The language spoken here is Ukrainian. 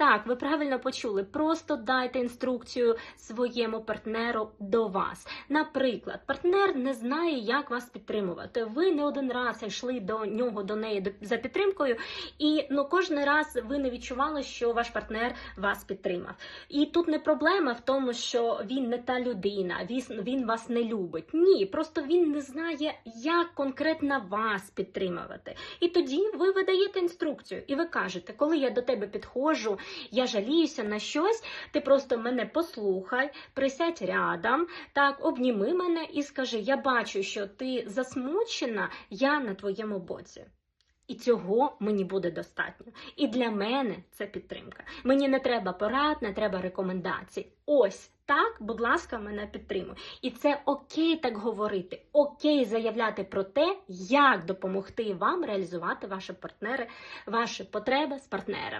Так, ви правильно почули. Просто дайте інструкцію своєму партнеру до вас. Наприклад, партнер не знає, як вас підтримувати. Ви не один раз йшли до нього, до неї за підтримкою, і ну кожен раз ви не відчували, що ваш партнер вас підтримав. І тут не проблема в тому, що він не та людина, він, вас не любить. Ні, просто він не знає, як конкретно вас підтримувати. І тоді ви видаєте інструкцію, і ви кажете, коли я до тебе підходжу, я жаліюся на щось, ти просто мене послухай, присядь рядом, так, обніми мене і скажи: я бачу, що ти засмучена, я на твоєму боці. І цього мені буде достатньо. І для мене це підтримка. Мені не треба порад, не треба рекомендацій. Ось так, будь ласка, мене підтримуй. І це окей так говорити, окей заявляти про те, як допомогти вам реалізувати ваші партнери, ваші потреби з партнером.